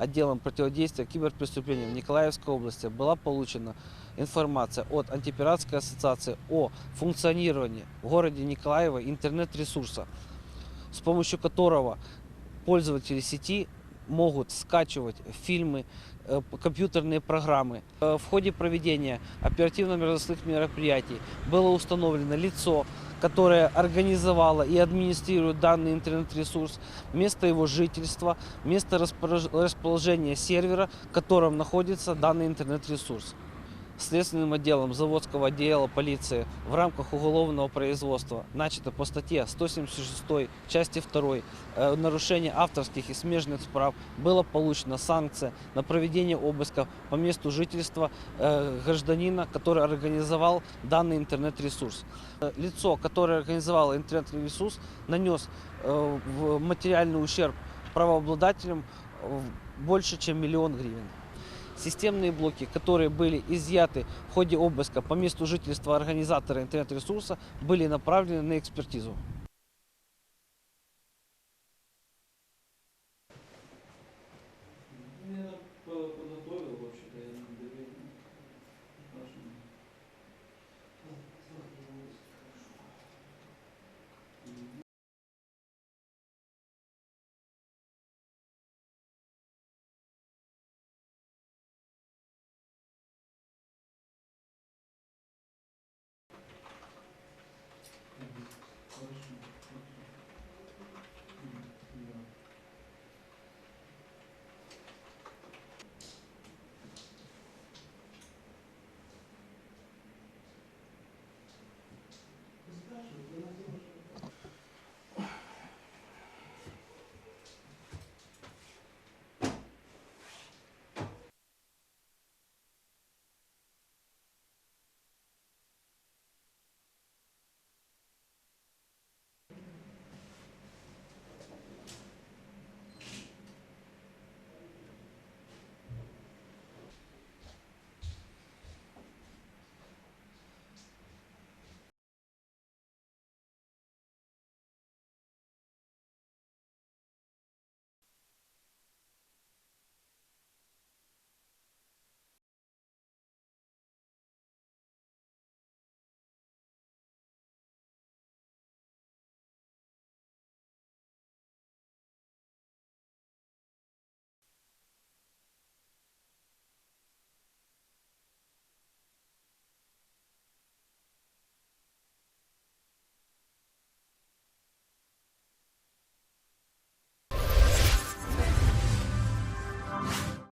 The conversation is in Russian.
отделом противодействия киберпреступлениям Николаевской области была получена информация от антипиратской ассоциации о функционировании в городе Николаева интернет-ресурса, с помощью которого пользователи сети могут скачивать фильмы, э, компьютерные программы. Э, В ходе проведения оперативно-розыскных мероприятий было установлено лицо, которое организовало и администрирует данный интернет-ресурс, место его жительства, место расположения сервера, в котором находится данный интернет-ресурс. Следственным отделом Заводского отдела полиции в рамках уголовного производства начато по статье 176 части 2 э, нарушение авторских и смежных прав была получена санкция на проведение обысков по месту жительства э, гражданина, который организовал данный интернет-ресурс. Э, Лицо, которое организовало интернет-ресурс, нанес материальный ущерб правообладателям больше, чем миллион гривен. Системные блоки, которые были изъяты в ходе обыска по месту жительства организатора интернет-ресурса, были направлены на экспертизу.